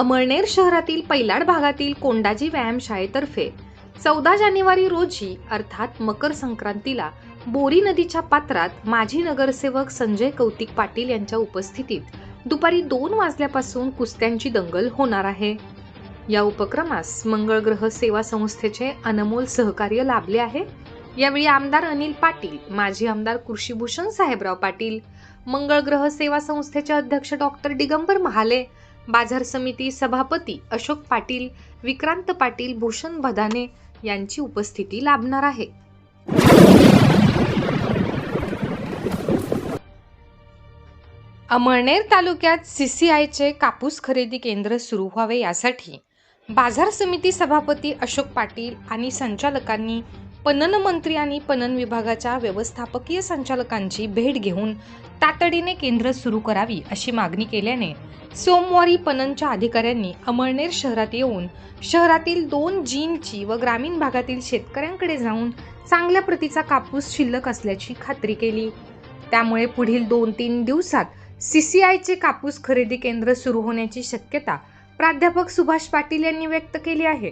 अमळनेर शहरातील पैलाड भागातील कोंडाजी व्यायामशाळेतर्फे चौदा जानेवारी रोजी अर्थात मकर संक्रांतीला बोरी नदीच्या पात्रात माजी नगरसेवक संजय कौतिक पाटील यांच्या उपस्थितीत दुपारी दोन वाजल्यापासून कुस्त्यांची दंगल होणार आहे. या उपक्रमास मंगळ ग्रह सेवा संस्थेचे अनमोल सहकार्य लाभले आहे. यावेळी आमदार अनिल पाटील माजी आमदार कृषीभूषण साहेबराव पाटील मंगळ ग्रह सेवा संस्थेचे अध्यक्ष डॉक्टर दिगंबर महाले बाजार समिती सभापती अशोक पाटील विक्रांत पाटील भूषण भदाने यांची उपस्थिती लाभणार आहे. अमळनेर तालुक्यात सीसीआयचे कापूस खरेदी केंद्र सुरू व्हावे यासाठी बाजार समिती सभापती अशोक पाटील आणि संचालकांनी पणन मंत्री आणि पणन विभागाच्या व्यवस्थापकीय संचालकांची भेट घेऊन तातडीने केंद्र सुरू करावी अशी मागणी केल्याने सोमवारी पणनच्या अधिकाऱ्यांनी अमळनेर शहरात येऊन शहरातील दोन जीनची व ग्रामीण भागातील शेतकऱ्यांकडे जाऊन चांगल्या प्रतीचा कापूस शिल्लक असल्याची खात्री केली. त्यामुळे पुढील दोन तीन दिवसात सीसीआयचे कापूस खरेदी केंद्र सुरू होण्याची शक्यता प्राध्यापक सुभाष पाटील यांनी व्यक्त केली आहे.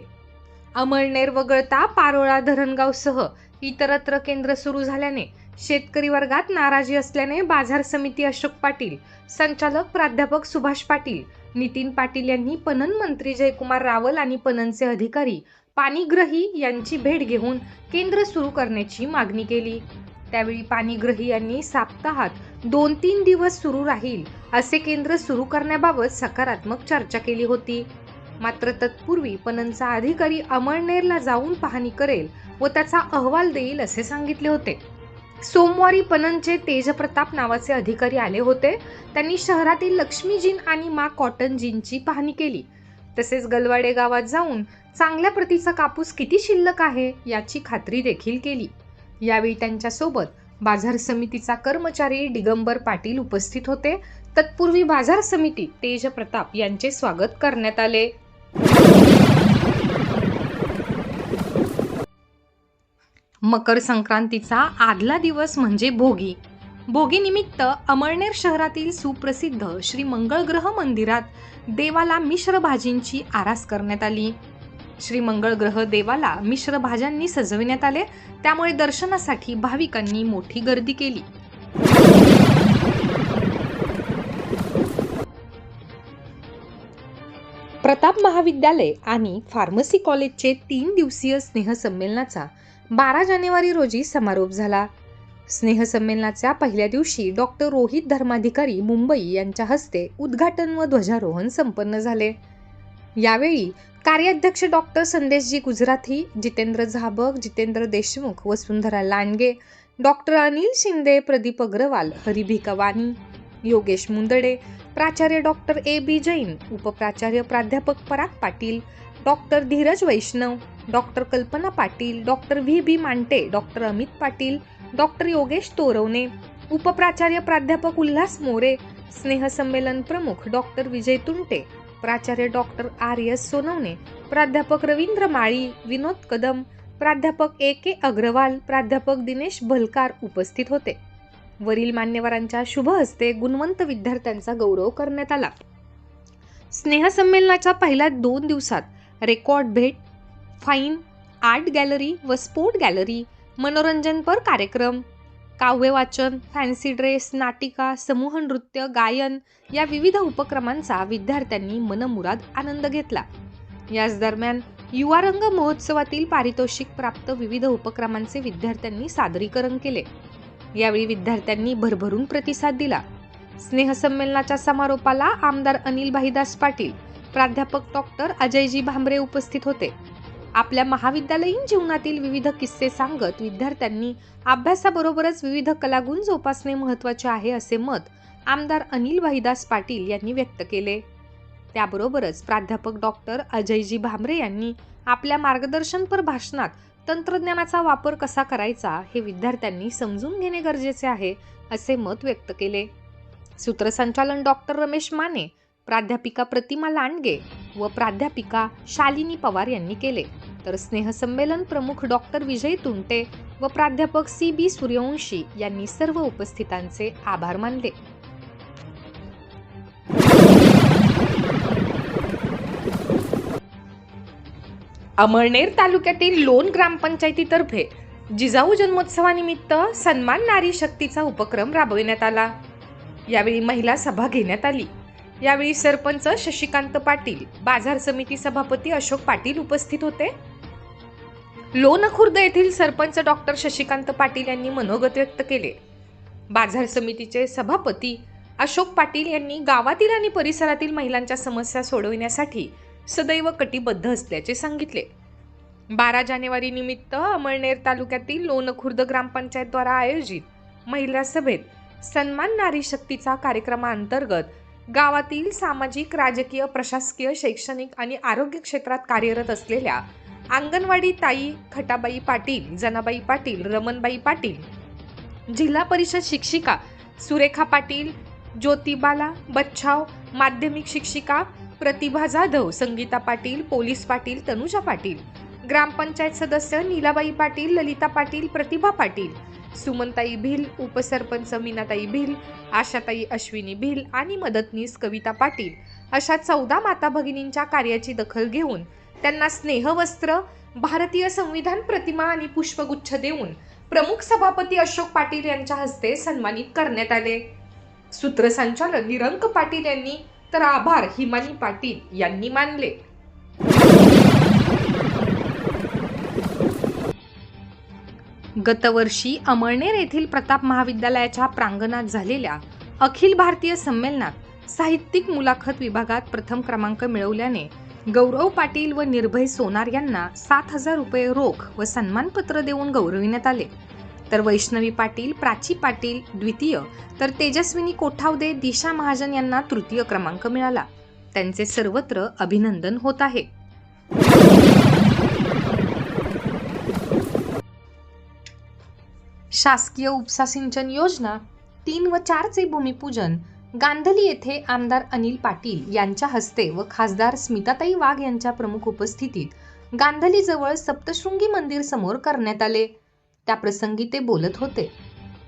अमळनेर वगळता पारोळा धरणगावसह इतरत्र केंद्र सुरू झाल्याने शेतकरी वर्गात नाराजी असल्याने बाजार समिती अशोक पाटील संचालक प्राध्यापक सुभाष पाटील नितीन पाटील यांनी पणन मंत्री जयकुमार रावल आणि पणनचे अधिकारी पाणीग्रही यांची भेट घेऊन केंद्र सुरू करण्याची मागणी केली. त्यावेळी पाणीग्रही यांनी सप्ताहात दोन तीन दिवस सुरू राहील असे केंद्र सुरू करण्याबाबत सकारात्मक चर्चा केली होती. मात्र तत्पूर्वी पणनचा अधिकारी अमळनेरला जाऊन पाहणी करेल व त्याचा अहवाल देईल असे सांगितले होते. सोमवारी पणनचे तेजप्रताप नावाचे अधिकारी आले होते. त्यांनी शहरातील लक्ष्मीजीन आणि मा कॉटनजींची पाहणी केली. तसेच गलवाडे गावात जाऊन चांगल्या प्रतीचा कापूस किती शिल्लक आहे याची खात्री देखील केली. यावेळी त्यांच्यासोबत बाजार समितीचा कर्मचारी दिगंबर पाटील उपस्थित होते. तत्पूर्वी बाजार समिती तेज प्रताप यांचे स्वागत करण्यात आले. मकर संक्रांतीचा आदला दिवस म्हणजे भोगी. भोगी निमित्त अमळनेर शहरातील सुप्रसिद्ध श्री मंगळग्रह मंदिरात देवाला मिश्र भाजींची आरास करण्यात आली. श्री मंगळग्रह देवाला मिश्र भाज्यांनी सजविण्यात आले त्यामुळे दर्शनासाठी भाविकांनी मोठी गर्दी केली. प्रताप महाविद्यालय आणि फार्मसी कॉलेजचे तीन दिवसीय स्नेहसंमेलनाचा बारा जानेवारी रोजी समारोप झाला. स्नेहसंमेलनाच्या पहिल्या दिवशी डॉक्टर रोहित धर्माधिकारी मुंबई यांच्या हस्ते उद्घाटन व ध्वजारोहण संपन्न झाले. यावेळी कार्याध्यक्ष डॉक्टर संदेशजी गुजराथी जितेंद्र झाबक जितेंद्र देशमुख वसुंधरा लांडगे डॉक्टर अनिल शिंदे प्रदीप अग्रवाल हरिभिका वाणी योगेश मुंदडे प्राचार्य डॉक्टर ए बी जैन उपप्राचार्य प्राध्यापक Parag Patil doctor Dhiraj Vaishnav doctor Kalpana Patil doctor V B Mante doctor Amit Patil doctor Yogesh Torvane उपप्राचार्य प्राध्यापक उल्हास मोरे स्नेहसंमेलन प्रमुख डॉक्टर विजय तुंटे प्राचार्य डॉक्टर आर एस सोनवणे प्राध्यापक रवींद्र माळी विनोद कदम प्राध्यापक ए के अग्रवाल प्राध्यापक दिनेश भलकार उपस्थित होते. वरील मान्यवरांच्या शुभ हस्ते गुणवंत विद्यार्थ्यांचा गौरव करण्यात आला. स्नेहसंमेलनाच्या पहिल्या दोन दिवसात रेकॉर्ड भेट फाईन आर्ट गॅलरी व स्पोर्ट गॅलरी मनोरंजनपर कार्यक्रम काव्यवाचन फॅन्सी ड्रेस नाटिका समूह नृत्य गायन या विविध उपक्रमांचा विद्यार्थ्यांनी मनमुराद आनंद घेतला. याच दरम्यान युवा रंग महोत्सवातील पारितोषिक प्राप्त विविध उपक्रमांचे विद्यार्थ्यांनी सादरीकरण केले. यावेळी विद्यार्थ्यांनी भरभरून प्रतिसाद दिला. स्नेहसंमेलनाच्या समारोपाला आमदार अनिल भाईदास पाटील प्राध्यापक डॉक्टर अजयजी भांबरे उपस्थित होते. आपल्या महाविद्यालयीन जीवनातील विविध किस्से सांगत विद्यार्थ्यांनी अभ्यासाबरोबरच विविध कलागुण जोपासणे महत्त्वाचे आहे असे मत आमदार अनिल भाईदास पाटील यांनी व्यक्त केले. त्याबरोबरच प्राध्यापक डॉक्टर अजयजी भांबरे यांनी आपल्या मार्गदर्शनपर भाषणात तंत्रज्ञानाचा वापर कसा करायचा हे विद्यार्थ्यांनी समजून घेणे गरजेचे आहे असे मत व्यक्त केले. सूत्रसंचालन डॉक्टर रमेश माने प्राध्यापिका प्रतिमा लांडगे व प्राध्यापिका शालिनी पवार यांनी केले. तर स्नेहसंमेलन प्रमुख डॉक्टर विजय तुंटे व प्राध्यापक सी बी सूर्यवंशी यांनी सर्व उपस्थितांचे आभार मानले. अमळनेर तालुक्यातील लोण ग्रामपंचायतीतर्फे जिजाऊ जन्मोत्सवानिमित्त सन्मान नारी शक्तीचा उपक्रम राबविण्यात आला. यावेळी महिला सभा घेण्यात आली. यावेळी सरपंच शशिकांत पाटील बाजार समिती सभापती अशोक पाटील उपस्थित होते. लोणखुर्द येथील सरपंच डॉक्टर शशिकांत पाटील यांनी मनोगत व्यक्त केले. बाजार समितीचे सभापती अशोक पाटील यांनी गावातील आणि परिसरातील महिलांच्या समस्या सोडविण्यासाठी सदैव कटिबद्ध असल्याचे सांगितले. बारा जानेवारी निमित्त अमळनेर तालुक्यातील लोणखुर्द ग्रामपंचायतद्वारा आयोजित महिला सभेत सन्मान नारी शक्तीचा कार्यक्रमाअंतर्गत गावातील सामाजिक राजकीय प्रशासकीय शैक्षणिक आणि आरोग्य क्षेत्रात कार्यरत असलेल्या अंगणवाडी ताई खटाबाई पाटील जनाबाई पाटील रमणबाई पाटील जिल्हा परिषद शिक्षिका सुरेखा पाटील ज्योतिबाला बच्छाव माध्यमिक शिक्षिका प्रतिभा जाधव संगीता पाटील पोलीस पाटील तनुजा पाटील ग्रामपंचायत सदस्य नीलाबाई पाटील ललिता पाटील प्रतिभा पाटील सुमनताई भिल उपसरपंच मीनाताई भिल आशाताई अश्विनी भिल आणि मदतनीस कविता पाटील अशा चौदा माता भगिनींच्या कार्याची दखल घेऊन त्यांना स्नेहवस्त्र भारतीय संविधान प्रतिमा आणि पुष्पगुच्छ देऊन प्रमुख सभापती अशोक पाटील यांच्या हस्ते सन्मानित करण्यात आले. सूत्रसंचालन निरंक पाटील यांनी तर आभार हिमानी पाटील यांनी मानले. गतवर्षी अमळनेर येथील प्रताप महाविद्यालयाच्या प्रांगणात झालेल्या अखिल भारतीय संमेलनात साहित्यिक मुलाखत विभागात प्रथम क्रमांक मिळवल्याने गौरव पाटील व निर्भय सोनार यांना सात हजार रुपये रोख व सन्मानपत्र देऊन गौरविण्यात आले. तर वैष्णवी पाटील प्राची पाटील द्वितीय तर तेजस्विनी कोठावदे दिशा महाजन यांना तृतीय क्रमांक मिळाला. त्यांचे सर्वत्र अभिनंदन होत आहे. शासकीय उपसा सिंचन योजना तीन व चारचे भूमिपूजन गांधली येथे आमदार अनिल पाटील यांच्या हस्ते व खासदार स्मिताताई वाघ यांच्या प्रमुख उपस्थितीत गांधलीजवळ सप्तशृंगी मंदिर समोर करण्यात आले. त्या प्रसंगी ते बोलत होते.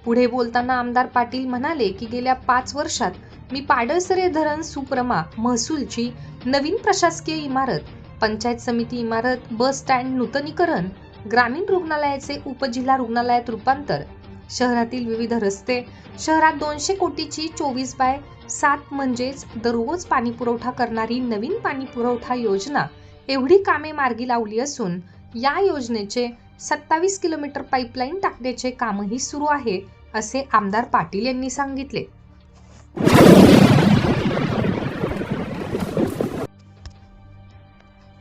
पुढे बोलताना आमदार पाटील म्हणाले की गेल्या पाच वर्षात मी पाडळसरे धरण सुप्रमा महसूलची नवीन प्रशासकीय इमारत पंचायत समिती इमारत बस स्टँड नूतनीकरण ग्रामीण रुग्णालयाचे उपजिल्हा रुग्णालयात रूपांतर. शहरातील विविध रस्ते शहरात दोनशे कोटीची चोवीस बाय सात म्हणजेच दररोज पाणी पुरवठा करणारी नवीन पाणी पुरवठा योजना एवढी कामे मार्गी लावली असून या योजनेचे सत्तावीस किलोमीटर पाईपलाईन टाकण्याचे कामही सुरू आहे असे आमदार पाटील यांनी सांगितले.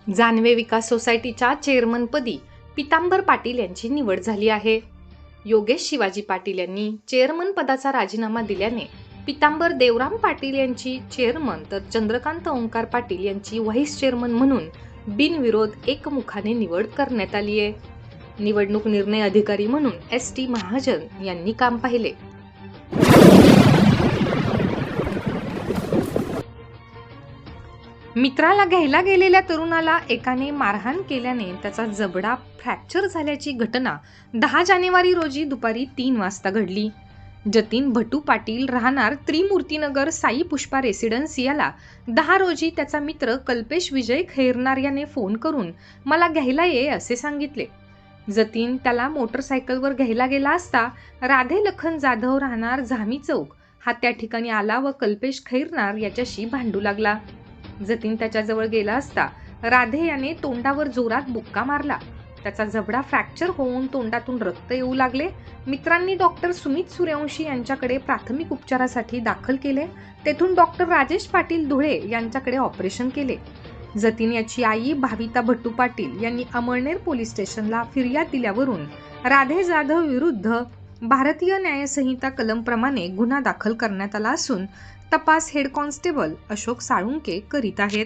जानवे विकास सोसायटीच्या चेअरमनपदी पितांबर पाटील यांची निवड झाली आहे. योगेश शिवाजी पाटील यांनी चेअरमन पदाचा राजीनामा दिल्याने पितांबर देवराम पाटील यांची चेअरमन तर चंद्रकांत ओंकार पाटील यांची व्हाईस चेअरमन म्हणून बिनविरोध एकमुखाने निवड करण्यात आली आहे निवडणूक निर्णय अधिकारी म्हणून एस टी महाजन यांनी काम पाहिले. मित्राला घ्यायला गेलेल्या तरुणाला एकाने मारहाण केल्याने त्याचा जबडा फ्रॅक्चर झाल्याची घटना दहा जानेवारी रोजी दुपारी तीन वाजता घडली. जतीन भटू पाटील राहणार त्रिमूर्तीनगर साई पुष्पा रेसिडेन्स याला दहा रोजी त्याचा मित्र कल्पेश विजय खैरनार याने फोन करून मला घ्यायला ये असे सांगितले. जतीन त्याला मोटरसायकलवर घ्यायला गेला असता राधे लखन जाधव राहणार झामी चौक. हा त्या ठिकाणी आला व कल्पेश खैरनार याच्याशी भांडू लागला. जतीन त्याच्याजवळ गेला असता राधे याने तोंडावर जोरात बुक्का मारला. त्याचा जबडा फ्रॅक्चर होऊन तोंडातून रक्त येऊ लागले. मित्रांनी डॉक्टर सुमित सूर्यवंशी यांच्याकडे प्राथमिक उपचारासाठी दाखल केले. तेथून डॉक्टर राजेश पाटील धुळे यांच्याकडे ऑपरेशन केले. जतीन याची आई भाविता भट्टू पाटील यांनी अमळनेर पोलीस स्टेशनला फिर्याद दिल्यावरून राधे जाधव विरुद्ध भारतीय न्यायसंहिता कलमप्रमाणे गुन्हा दाखल करण्यात आला असून तपास हेड कॉन्स्टेबल अशोक साळुंके करीत आहेत.